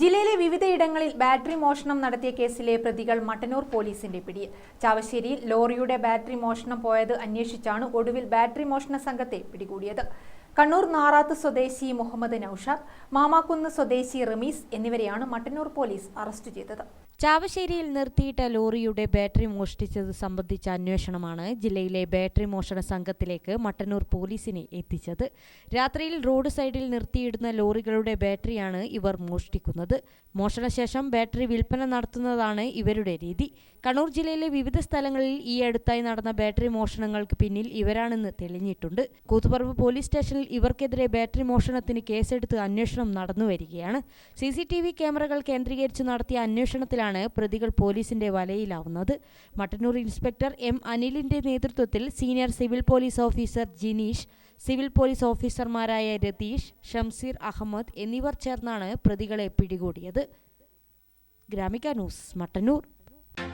ജില്ലയിലെ വിവിധയിടങ്ങളിൽ ബാറ്ററി മോഷണം നടത്തിയ കേസിലെ പ്രതികൾ മട്ടന്നൂർ പോലീസിന്റെ പിടിയിൽ. ചാവശ്ശേരിയിൽ ലോറിയുടെ ബാറ്ററി മോഷണം പോയത് അന്വേഷിച്ചാണ് ഒടുവിൽ ബാറ്ററി മോഷണ സംഘത്തെ പിടികൂടിയത്. കണ്ണൂർ നാറാത്ത് സ്വദേശി മുഹമ്മദ് നൌഷാദ് മാമാക്കുന്ന് സ്വദേശി റമീസ് എന്നിവരെയാണ് മട്ടന്നൂർ പോലീസ് അറസ്റ്റ് ചെയ്തത്. ചാവശ്ശേരിയിൽ നിർത്തിയിട്ട ലോറിയുടെ ബാറ്ററി മോഷ്ടിച്ചത് സംബന്ധിച്ച അന്വേഷണമാണ് ജില്ലയിലെ ബാറ്ററി മോഷണ സംഘത്തിലേക്ക് മട്ടന്നൂർ പോലീസിനെ എത്തിച്ചത്. രാത്രിയിൽ റോഡ് സൈഡിൽ നിർത്തിയിടുന്ന ലോറികളുടെ ബാറ്ററിയാണ് ഇവർ മോഷ്ടിക്കുന്നത്. മോഷണശേഷം ബാറ്ററി വിൽപ്പന നടത്തുന്നതാണ് ഇവരുടെ രീതി. കണ്ണൂർ ജില്ലയിലെ വിവിധ സ്ഥലങ്ങളിൽ ഈ അടുത്തായി നടന്ന ബാറ്ററി മോഷണങ്ങൾക്ക് പിന്നിൽ ഇവരാണെന്ന് തെളിഞ്ഞിട്ടുണ്ട്. കൂത്തുപറമ്പ് പോലീസ് സ്റ്റേഷനിൽ ഇവർക്കെതിരെ ബാറ്ററി മോഷണത്തിന് കേസെടുത്ത് അന്വേഷണം നടന്നുവരികയാണ് സി സി ടി വി ക്യാമറകൾ കേന്ദ്രീകരിച്ച് നടത്തിയ അന്വേഷണത്തിലാണ് പ്രതികൾ പോലീസിന്റെ വലയിലാവുന്നത്. മട്ടന്നൂർ ഇൻസ്പെക്ടർ എം അനിലിന്റെ നേതൃത്വത്തിൽ senior civil police officer Jineesh civil police ഓഫീസർമാരായ രതീഷ് ഷംസീർ അഹമ്മദ് എന്നിവർ ചേർന്നാണ് പ്രതികളെ പിടികൂടിയത്. Gramika news Mattannur.